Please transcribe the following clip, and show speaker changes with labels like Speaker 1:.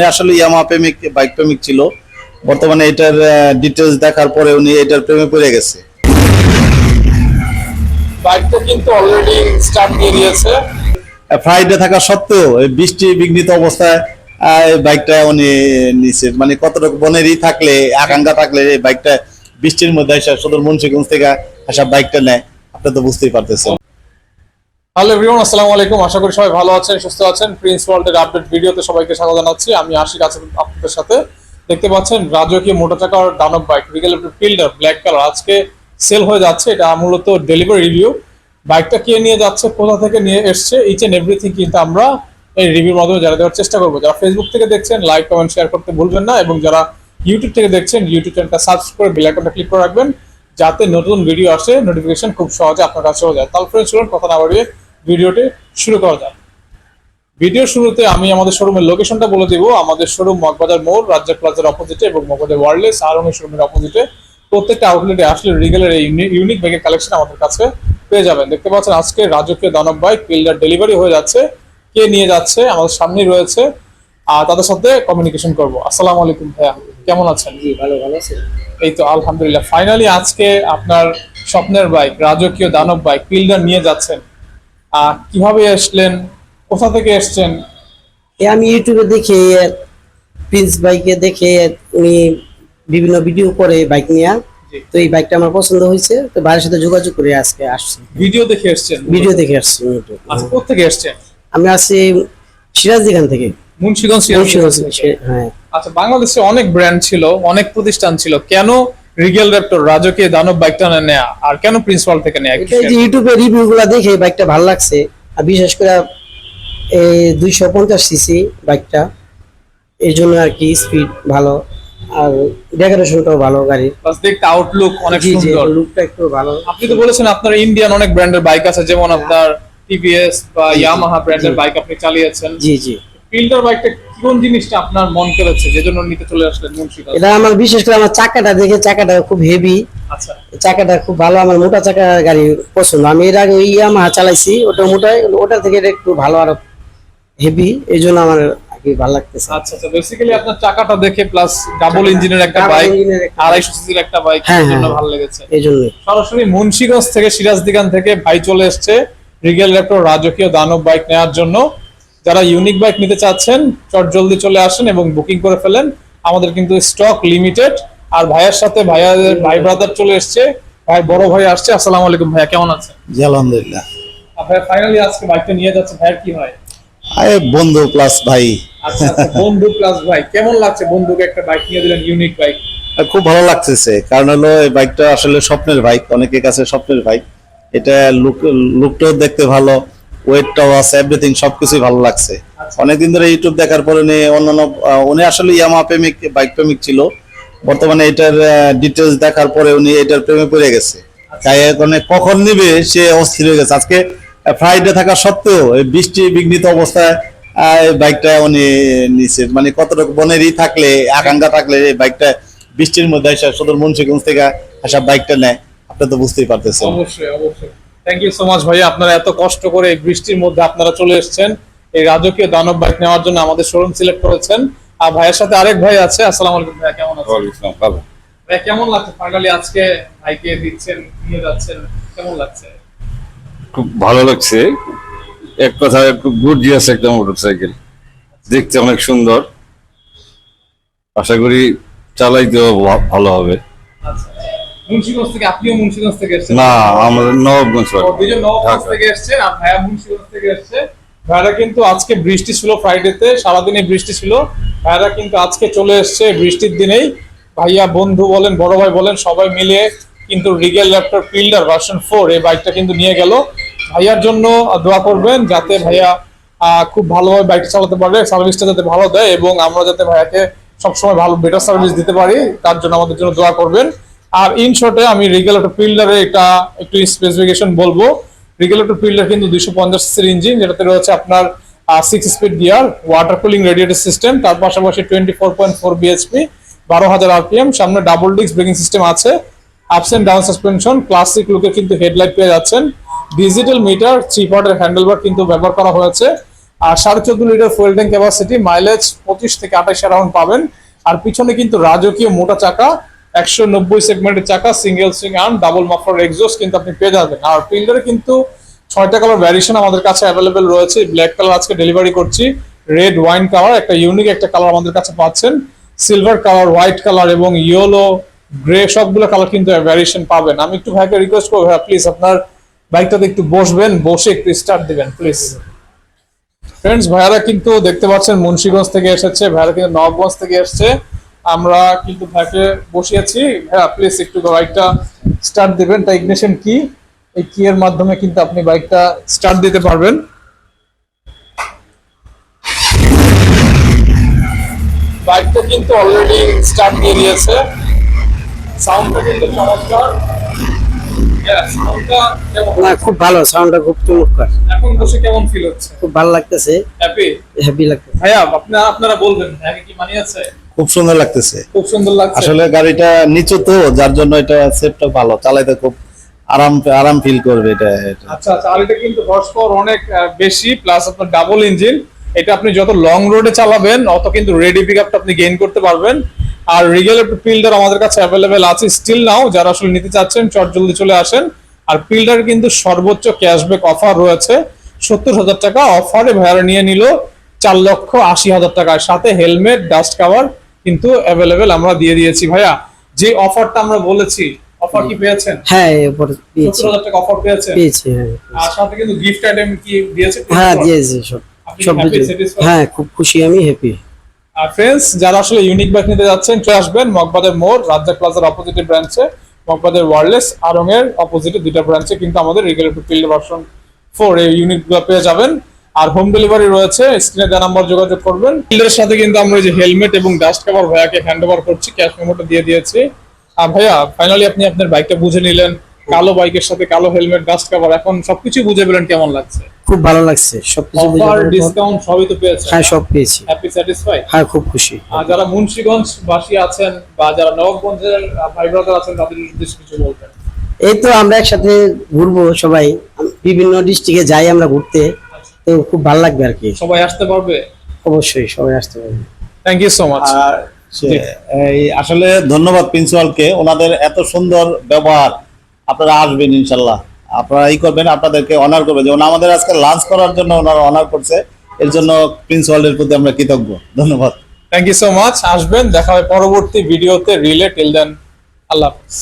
Speaker 1: উনি আসলে ইয়ামা প্রেমিক বাইক প্রেমিক ছিল। বর্তমানে এটার ডিটেলস দেখার পরে উনি এটার প্রেমে পড়ে গেছে।
Speaker 2: বাইকটা কিন্তু অলরেডি স্টার্ট দিয়ে দিয়েছে।
Speaker 1: ফ্রাইডে থাকা সত্ত্বেও বৃষ্টি বিঘ্নিত অবস্থায় বাইকটা উনি নিচে মানে কতটুকু বনেরই থাকলে আকাঙ্ক্ষা থাকলে এই বাইকটা বৃষ্টির মধ্যে এসে সদর মুন্সিগঞ্জ থেকে আসা বাইকটা নেয়। আপনি তো বুঝতেই পারতেছেন।
Speaker 2: হ্যালো এভরিওয়ান আসসালামু আলাইকুম। আশা করি সবাই ভালো আছেন, সুস্থ আছেন। প্রিন্স ওয়ার্ল্ডের আপডেট ভিডিওতে সবাইকে স্বাগত জানাচ্ছি। আমি আশিক, আছি আপনাদের সাথে। দেখতে পাচ্ছেন, রাজকীয় মোটর চাকার দানব bike Regal Fielder black colour আজকে সেল হয়ে যাচ্ছে, এটা মূলত ডেলিভারি রিভিউ বাইকটা কে নিয়ে যাচ্ছে, কোথা থেকে নিয়ে এসছে ইচ এন্ড এভরিথিং কিন্তু আমরা এই রিভিউর মাধ্যমে জানিয়ে দেওয়ার চেষ্টা করব। যারা ফেসবুক থেকে দেখছেন লাইক কমেন্ট শেয়ার করতে ভুলবেন না এবং যারা ইউটিউব থেকে দেখছেন ইউটিউব চ্যানেলটা সাবস্ক্রাইব করে বেল আইকনটা ক্লিক করে রাখবেন, যাতে নতুন ভিডিও আসে নোটিফিকেশন খুব সহজে আপনার কাছে হয়ে যায়। তাহলে ফ্রেন্ডস চলুন, কথা না বাড়িয়ে ভিডিওটি শুরু করা যাক। ভিডিও শুরুতে আমি আমাদের শোরুমের লোকেশনটা বলে দিব। আমাদের শোরুম মগবাজার মোড় রাজ্য প্লাজার অপোজিটে এবং মগবাজার ওয়ার্ল্ডলেস আরঙের শোরুমের অপোজিটে প্রত্যেকটা আউটলেটে আসলে রিগেলের এই ইউনিক ব্যাগের কালেকশন আমাদের কাছে পেয়ে যাবেন। দেখতে পাচ্ছেন আজকে রাজকীয় দানব বাইক পিল্ডার ডেলিভারি হয়ে যাচ্ছে। কে নিয়ে যাচ্ছে? আমাদের সামনেই রয়েছে। আর তাদের সাথে কমিউনিকেশন করব। আসসালামু আলাইকুম ভাইয়া কেমন আছেন?
Speaker 3: জি ভালো ভালো আছে।
Speaker 2: এই তো আলহামদুলিল্লাহ। ফাইনালি আজকে আপনার স্বপ্নের বাইক রাজকীয় দানব বাইক পিল্ডার নিয়ে যাচ্ছেন। কীভাবে আসলেন? কোথা থেকে এসছেন?
Speaker 3: আমি ইউটিউবে দেখে প্রিন্স বাইকে দেখে উনি বিভিন্ন ভিডিও করে বাইক নিয়ে। তো এই বাইকটা আমার পছন্দ হয়েছে তো ভাইয়ের সাথে যোগাযোগ করে আজকে আসছি।
Speaker 2: ভিডিও দেখে এসছেন?
Speaker 3: ভিডিও দেখে আসছি।
Speaker 2: আচ্ছা কোথেকে এসছেন?
Speaker 3: আমি আসছি সিরাজদিখান থেকে।
Speaker 2: মুন্সিগঞ্জ
Speaker 3: মুন্সিগঞ্জ
Speaker 2: সিরাজগঞ্জ
Speaker 3: হ্যাঁ।
Speaker 2: আচ্ছা বাংলাদেশে অনেক ব্র্যান্ড ছিল অনেক প্রতিষ্ঠান ছিল। কেন রিগেল র্যাপটর রাজকীয় দানব বাইকটা নেয়া আর কেন প্রিন্সিপাল থেকে নেয়া
Speaker 3: এটা যে ইউটিউবে রিভিউ গুলা দেখে বাইকটা ভালো লাগছে আর বিশেষ করে এই দুইশো পঞ্চাশ সিসি বাইকটা এই জন্য আর কি স্পিড ভালো আর ডেকোরেশনটাও ভালো গাড়ির।
Speaker 2: Plus দেখতে আউটলুক অনেক সুন্দর।
Speaker 3: লুকটা একটু ভালো।
Speaker 2: আপনি তো বলেছেন আপনার ইন্ডিয়ান অনেক ব্র্যান্ডের বাইক আছে যেমন আপনার টিভিএস বা ইয়ামাহা ব্র্যান্ডের বাইক আপনি চালিয়েছেন।
Speaker 3: জি জি।
Speaker 2: ফিল্ডার বাইকটা কোন জিনিসটা আপনার মন কেড়েছে যে জন্য নিতে চলে আসলেন মুন্সিগঞ্জ?
Speaker 3: এটা আমার বিশেষ করে আমার চাকাটা দেখে চাকাটা খুব হেভি
Speaker 2: আচ্ছা।
Speaker 3: চাকাটা খুব ভালো আমার মোটা চাকা গাড়ি পছন্দ। আমি এর আগে ইয়ামাহা চালাইছি ওটা মোটা ওটা থেকে একটু ভালো আর হেভি এই জন্য আমার কি ভালো লাগতেছে
Speaker 2: আচ্ছা আচ্ছা বেসিক্যালি আপনার চাকাটা দেখে প্লাস ডাবল ইঞ্জিনের একটা বাইক
Speaker 3: engine এর একটা
Speaker 2: আড়াইশো সিসির একটা বাইক
Speaker 3: হ্যাঁ,
Speaker 2: জন্য
Speaker 3: হ্যাঁ।
Speaker 2: ভালো লেগেছে।
Speaker 3: এই জন্যই
Speaker 2: সরাসরি মুন্সিগঞ্জ থেকে সিরাজদিগান থেকে ভাই চলে এসছে রিগেল র্যাপটর রাজকীয় দানব বাইক নেওয়ার জন্য। যারা ইউনিক বাইক নিতে চাচ্ছেন চট জলদি চলে আসেন এবং বুকিং করে ফেলেন। আমাদের কিন্তু স্টক লিমিটেড আর ভাইয়ের সাথে ভাইয়াদের ভাই ব্রাদার চলে এসছে। ভাই বড় ভাই আসছে। আসসালামু আলাইকুম ভাইয়া কেমন আছেন?
Speaker 1: জি আলহামদুলিল্লাহ।
Speaker 2: আর ভাই ফাইনালি আজকে বাইকটা নিয়ে যাচ্ছে। ভাইয়ের কি হয়?
Speaker 1: আরে বন্ধু প্লাস ভাই।
Speaker 2: আচ্ছা আচ্ছা, বন্ধু প্লাস ভাই। কেমন লাগছে বন্ধুকে একটা বাইক নিয়ে দিলেন ইউনিক বাইক
Speaker 1: খুব ভালো লাগতেছে। কারণ হলো এই বাইকটা আসলে স্বপ্নের বাইক অনেকের কাছে স্বপ্নের বাইক এটা লুক লুকটাও দেখতে ভালো। ওয়েটটাও আছে এভরিথিং সবকিছুই ভালো লাগছে। অনেকদিন ধরে ইউটিউব দেখার পরে উনি অন্যান্য উনি আসলে ইয়ামা প্রেমিক, বাইক প্রেমিক ছিল। বর্তমানে এটার ডিটেলস দেখার পরে উনি এটার প্রেমে পড়ে গেছে। তাই এখন কখন নিবে, সে অস্থির হয়ে গেছে। আজকে ফ্রাইডে থাকা সত্ত্বেও বৃষ্টি বিঘ্নিত অবস্থায় বাইকটা উনি নিচে মানে কতটুকু বনেরই থাকলে, আকাঙ্ক্ষা থাকলে এই বাইকটা বৃষ্টির মধ্যে এসে সদর মুন্সিগঞ্জ থেকে আসা বাইকটা নেয়, আপনি তো বুঝতেই পারতেছেন।
Speaker 2: অবশ্যই অবশ্যই। থ্যাংক ইউ সো মাচ ভাইয়া। আপনারা এত কষ্ট করে এই বৃষ্টির মধ্যে আপনারা চলে এসেছেন। এই রাজকীয় দানব বাইক নেওয়ার জন্য আমাদের শোরুম সিলেক্ট করেছেন। আর ভাইয়ের সাথে আরেক ভাই আছে। আসসালামু আলাইকুম ভাইয়া কেমন আছেন?
Speaker 4: ভালো।
Speaker 2: ভাইয়া কেমন লাগছে? ফাইনালি আজকে ভাইকে দিচ্ছেন নিয়ে যাচ্ছেন কেমন লাগছে?
Speaker 4: খুব ভালো লাগছে। এক কথায় খুব গর্জিয়াস একটা মোটরসাইকেল দেখতে অনেক সুন্দর। আশা করি চালাইতেও ভা- ভালো হবে।
Speaker 2: আচ্ছা। মুন্সিগঞ্জ থেকে আপনিও মুন্সিগঞ্জ থেকে এসেছেন।
Speaker 4: না আমাদের নবাবগঞ্জ
Speaker 2: দুজন নবগঞ্জ থেকে এসেছেন আর ভাইয়া মুন্সিগঞ্জ থেকে এসছে। ভাইরা কিন্তু আজকে বৃষ্টি ছিল ফ্রাইডেতে সারাদিনে বৃষ্টি ছিল। ভাইরা কিন্তু আজকে চলে এসছে বৃষ্টির দিনেই। ভাইয়া বন্ধু বলেন বড় ভাই বলেন সবাই মিলে কিন্তু Regal laptop Fielder version four এই বাইকটা কিন্তু নিয়ে গেল। ভাইয়ার জন্য দোয়া করবেন যাতে ভাইয়া আহ, খুব ভালোভাবে বাইকটা চালাতে পারে সার্ভিসটা যাতে ভালো দেয় এবং আমরা যাতে ভাইয়াকে সবসময় ভালো বেটার সার্ভিস দিতে পারি তার জন্য আমাদের জন্য দোয়া করবেন। আর ইন শর্টে আমি রিগেল একটা ফিল্ডারে এটা একটু স্পেসিফিকেশন বলব। রেগুলেটর ফিল্ডার কিন্তু দুইশো পঞ্চাশ সিসির ইঞ্জিন যেটাতে রয়েছে আপনার six speed gear water cooling radiator system তার পাশাপাশি twenty four point four BHP বারো হাজার আরপিএম সামনে ডাবল ডিস্ক ব্রেকিং সিস্টেম আছে। আপস ডাউন সাসপেনশন ক্লাসিক লুকে কিন্তু হেডলাইট পেয়ে যাচ্ছেন। ডিজিটাল মিটার থ্রি পার্টের হ্যান্ডেলবার কিন্তু ব্যবহার করা হয়েছে। আর সাড়ে চোদ্দ litre fuel tank capacity mileage পঁচিশ থেকে আঠাশ রাউন্ড পাবেন। আর পিছনে কিন্তু রাজকীয় মোটা চাকা একশো নব্বই সেগমেন্টের চাকা single swing arm double muffler exhaust কিন্তু আপনি পেয়ে যাবেন। আর ফিল্ডারে কিন্তু ছয়টা কালার ভ্যারিয়েশন আমাদের কাছে অ্যাভেলেবেল রয়েছে। ব্ল্যাক কালার আজকে ডেলিভারি করছি। রেড ওয়াইন কালার একটা ইউনিক একটা কালার আমাদের কাছে পাচ্ছেন। সিলভার কালার হোয়াইট কালার এবং ইয়েলো গ্রে সবগুলো কালার কিন্তু ভ্যারিয়েশন পাবেন। আমি একটু ভাইকে রিকোয়েস্ট করব, ভাইয়া প্লিজ আপনার বাইকটাতে একটু বসবেন, বসে একটু স্টার্ট দিবেন প্লিজ ফ্রেন্ডস ভাইয়ারা কিন্তু দেখতে পাচ্ছেন, মুন্সিগঞ্জ থেকে এসেছে, ভাইয়ারা কিন্তু নবগঞ্জ থেকে এসেছে। আমরা কিন্তু ভাইকে বসিয়েছি। ভাইয়া প্লিজ একটু বাইকটা স্টার্ট দিবেন। তা ইগনিশন কি? এই কি এর মাধ্যমে কিন্তু আপনি বাইকটা স্টার্ট দিতে পারবেন। বাইকটা কিন্তু অলরেডি স্টার্ট দিয়ে দিয়েছে। সাউন্ডটা কিন্তু চমৎকার।
Speaker 3: না খুব ভালো সাউন্ডটা খুব চমৎকার।
Speaker 2: এখন বসে কেমন ফিল হচ্ছে?
Speaker 3: খুব ভালো লাগতেছে।
Speaker 2: হ্যাপি
Speaker 3: হ্যাপি লাগতেছে।
Speaker 2: ভাইয়া আপনারা আপনারা বলবেন ভাইয়াকে কি মানিয়েছে?
Speaker 1: খুব সুন্দর লাগতেছে।
Speaker 2: খুব সুন্দর লাগছে।
Speaker 1: আসলে গাড়িটা নিচু তো যার জন্য এটা সেফটা ভালো। চালাইতে খুব আরাম আরাম ফিল করবে এটা।
Speaker 2: আচ্ছা আচ্ছা আর এটা কিন্তু হর্স পাওয়ার অনেক বেশি প্লাস আপনার ডাবল ইঞ্জিন এটা আপনি যত লং রোডে চালাবেন অত কিন্তু রেডি পিক আপটা আপনি গেইন করতে পারবেন। আর রিগেল পিল্ডার আমাদের কাছে অ্যাভেলেবেল আছে স্টিল নাও যারা আসলে নিতে চাচ্ছেন চট জলদি চলে আসেন। আর পিল্ডার কিন্তু সর্বোচ্চ ক্যাশব্যাক অফার রয়েছে। সত্তর হাজার টাকা অফারে ভাড়া নিয়ে নিল চার লক্ষ আশি হাজার টাকার সাথে হেলমেট ডাস্ট কাভার কিন্তু অ্যাভেলেবেল আমরা দিয়ে দিয়েছি। ভাইয়া যে অফারটা আমরা বলেছি অফার কি পেয়েছেন?
Speaker 3: হ্যাঁ এরপর পেয়েছি।
Speaker 2: সত্তর হাজার টাকা অফার পেয়েছেন?
Speaker 3: পেয়েছি হ্যাঁ
Speaker 2: আর সাথে কিন্তু গিফট আইটেম কি দিয়েছে?
Speaker 3: হ্যাঁ দিয়েছি সব সব হ্যাঁ খুব খুশি আমি হ্যাপি
Speaker 2: আর ফ্রেন্ডস যারা আসলে ইউনিক বাইক নিতে যাচ্ছেন চলে আসবেন মগবাদের মোড় রাজ্জাক প্লাজার অপোজিটে ব্রাঞ্চে মগবাদের ওয়ারলেস আরং এর অপোজিটে দুইটা ব্রাঞ্চে কিন্তু আমাদের রেগুলেটর ফিল্ড ভার্সন ফোর এই ইউনিটগুলো পেয়ে যাবেন। আর হোম ডেলিভারি রয়েছে স্ক্রিনে দেওয়া নাম্বার যোগাযোগ করবেন। ফিল্ডের সাথে কিন্তু আমরা এই যে হেলমেট এবং ডাস্ট কভার ভাইয়াকে হ্যান্ড ওভার করছি ক্যাশ মেমোটা দিয়ে দিয়েছি। আর ভাইয়া ফাইনালি আপনি আপনার বাইকটা বুঝে নিলেন কালো বাইকের সাথে কালো হেলমেট ডাস্ট কভার এখন সবকিছু বুঝে পেলেন কেমন লাগছে?
Speaker 3: খুব ভালো লাগছে সবকিছু বুঝে
Speaker 2: অফার ডিসকাউন্ট সবই তো পেয়েছেন।
Speaker 3: হ্যাঁ সব পেয়েছি।
Speaker 2: হ্যাপি স্যাটিসফাই
Speaker 3: হ্যাঁ খুব খুশি।
Speaker 2: আর যারা মুন্সিগঞ্জ বাসী আছেন বা যারা নবাবগঞ্জের ভাই ব্রাদার আছেন তাদের উদ্দেশ্যে কিছু বলবেন।
Speaker 3: এই তো আমরা একসাথে ঘুরবো সবাই। বিভিন্ন ডিস্ট্রিক্টে যাই আমরা ঘুরতে। তো খুব ভালো লাগবে আর কি।
Speaker 2: সবাই আসতে পারবে?
Speaker 3: অবশ্যই সবাই আসতে পারবে।
Speaker 2: থ্যাংক ইউ সো মাচ
Speaker 1: আর এই আসলে ধন্যবাদ প্রিন্সিপালকে। ওনাদের এত সুন্দর ব্যবহার আপনারা আসবেন ইনশাল্লাহ। আপনারা ই করবেন আপনাদেরকে অনার করবে যেমন আমাদের আজকে লাঞ্চ করার জন্য ওনারা অনার করছে এর জন্য প্রিন্সিপালের প্রতি আমরা কৃতজ্ঞ। ধন্যবাদ।
Speaker 2: থ্যাংক ইউ সো মাচ আসবেন দেখা হবে পরবর্তী ভিডিওতে। রিলে টিল দেন আল্লাহ হাফিজ।